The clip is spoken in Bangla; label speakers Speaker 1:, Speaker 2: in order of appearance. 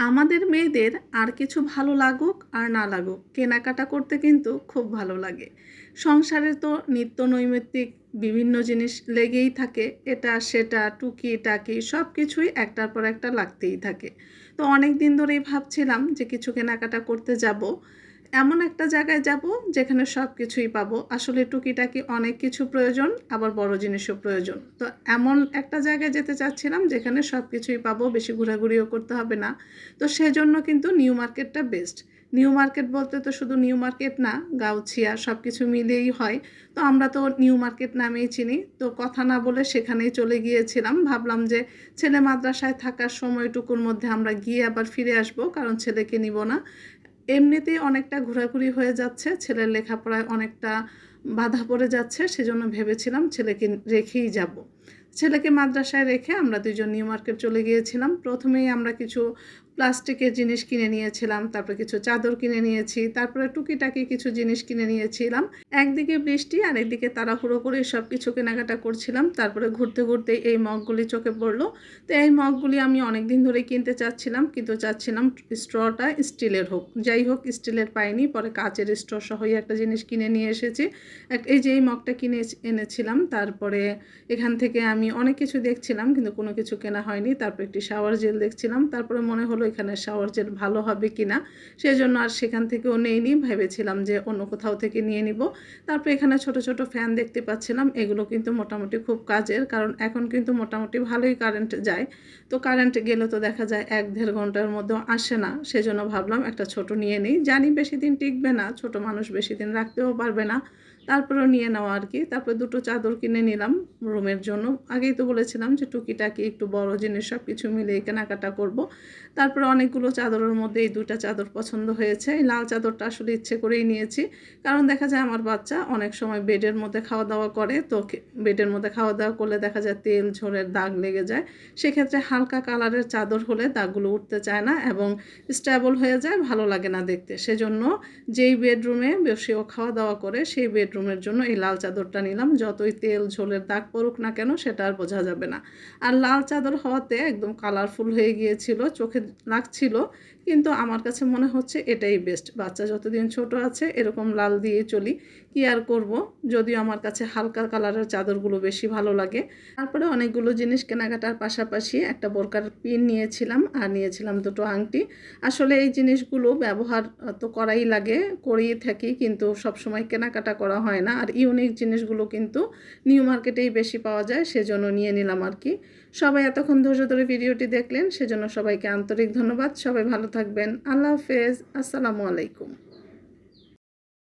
Speaker 1: আমাদের মেয়েদের আর কিছু ভালো লাগুক আর না লাগুক, কেনাকাটা করতে কিন্তু খুব ভালো লাগে। সংসারে তো নিত্য নৈমিত্তিক বিভিন্ন জিনিস লেগেই থাকে, এটা, সেটা, টুকি, টাকি সব কিছুই একটার পর একটা লাগতেই থাকে। তো অনেক দিন ধরেই ভাবছিলাম যে কিছু কেনাকাটা করতে যাব। এমন একটা জায়গায় যাব যেখানে সব কিছুই পাবো। আসলে টুকিটাকি অনেক কিছু প্রয়োজন, আবার বড় জিনিসও প্রয়োজন। তো এমন একটা জায়গায় যেতে চাচ্ছিলাম যেখানে সব কিছুই পাবো, বেশি ঘোরাঘুরিও করতে হবে না। তো সেজন্য কিন্তু নিউ মার্কেটটা বেস্ট। নিউ মার্কেট বলতে তো শুধু নিউ মার্কেট না, গাউছিয়া সব কিছু মিলেই হয়। তো আমরা তো নিউ মার্কেট নামেই চিনি। তো কথা না বলে সেখানেই চলে গিয়েছিলাম। ভাবলাম যে ছেলে মাদ্রাসায় থাকার সময়টুকুর মধ্যে আমরা গিয়ে আবার ফিরে আসব, কারণ ছেলেকে নিব না। এমনিতেই অনেকটা ঘোরাঘুরি হয়ে যাচ্ছে, ছেলের লেখাপড়ায় অনেকটা বাধা পড়ে যাচ্ছে, সেজন্য ভেবেছিলাম ছেলেকে রেখেই যাব। ছেলেকে মাদ্রাসায় রেখে আমরা দুজন নিউ মার্কেট চলে গিয়েছিলাম। প্রথমেই আমরা কিছু প্লাস্টিকের জিনিস কিনে নিয়েছিলাম, তারপরে কিছু চাদর কিনে নিয়েছি, তারপরে টুকিটাকি কিছু জিনিস কিনে নিয়েছিলাম। একদিকে বৃষ্টি আর একদিকে তাড়াহুড়ো করে সব কিছু কেনাকাটা করছিলাম, তারপরে ঘুরতে ঘুরতে এই মগগুলি চোখে পড়ল। তো এই মগগুলি আমি অনেক দিন ধরে কিনতে চাচ্ছিলাম, কিন্তু চাচ্ছিলাম স্ট্রটা স্টিলের হোক। যাই হোক, স্টিলের পাইনি, পরে কাচের স্ট্র সহই একটা জিনিস কিনে নিয়ে এসেছি। এই যে এই মগটা কিনে এনেছিলাম, তারপরে এখান থেকে আমি অনেক কিছু দেখছিলাম, কিন্তু কোনো কিছু কেনা হয়নি। তারপর একটি শাওয়ার জেল দেখছিলাম, তারপরে মনে হলো এখানে শাওয়ার জেল ভালো হবে কি না সেই জন্য আর সেখান থেকেও নেইনি। ভেবেছিলাম যে অন্য কোথাও থেকে নিয়ে নিব। তারপর এখানে ছোট ছোট ফ্যান দেখতে পাচ্ছিলাম। এগুলো কিন্তু মোটামুটি খুব কাজের, কারণ এখন কিন্তু মোটামুটি ভালোই কারেন্ট যায়। তো কারেন্ট গেলে তো দেখা যায় এক দেড় ঘণ্টার মধ্যে আসে না, সেজন্য ভাবলাম একটা ছোট নিয়ে নিই। জানি বেশি দিন টিকবে না, ছোট মানুষ বেশি দিন রাখতেও পারবে না। তারপরেও নিয়ে নেওয়া আর কি তারপরে দুটো চাদর কিনে নিলাম রুমের জন্য। আগেই তো বলেছিলাম যে টুকিটাকি একটু বড় জিনিস সব কিছু মিলিয়ে কেনাকাটা করব। তারপরে অনেকগুলো চাদরের মধ্যে এই দুটা চাদর পছন্দ হয়েছে। এই লাল চাদরটা আসলে ইচ্ছে করেই নিয়েছি। কারণ দেখা যায় আমার বাচ্চা অনেক সময় বেডের মধ্যে খাওয়া দাওয়া করে, তো বেডের মধ্যে খাওয়া দাওয়া করলে দেখা যায় তেল, ঝোলের দাগ লেগে যায়। সেক্ষেত্রে হালকা কালারের চাদর হলে দাগগুলো উঠতে চায় না এবং স্টেবল হয়ে যায়, ভালো লাগে না দেখতে। সেজন্য যেই বেডরুমে বসেও খাওয়া দাওয়া করে, সেই বেডরুমের জন্য এই লাল চাদরটা নিলাম। যতই তেল ঝোলের দাগ পড়ুক না কেন সেটা আর বোঝা যাবে না। আর লাল চাদর হওয়াতে একদম কালারফুল হয়ে গিয়েছিল, চোখে লাগছিল, কিন্তু আমার কাছে মনে হচ্ছে এটাই বেস্ট বাচ্চা যতদিন ছোট আছে এরকম লাল দিয়ে চলি। কি আর করব? যদিও আমার কাছে হালকা কালারের চাদরগুলো বেশি ভালো লাগে। তারপরে অনেকগুলো জিনিস কেনাকাটার পাশাপাশি একটা বোরকার পিন নিয়েছিলাম আর নিয়েছিলাম দুটো আংটি। আসলে এই জিনিসগুলো ব্যবহার তো করাই লাগে, করেই থাকি, কিন্তু সব সময় কেনাকাটা করা হয় না। আর ইউনিক জিনিসগুলো কিন্তু নিউ মার্কেটেই বেশি পাওয়া যায়, সেজন্য নিয়ে নিলাম আর কি। সবাই এতক্ষণ ধৈর্য ধরে ভিডিওটি দেখলেন, সেজন্য সবাইকে আন্তরিক ধন্যবাদ। সবাই ভালো থাকবেন। আল্লাহ হাফেজ। আসসালামু আলাইকুম।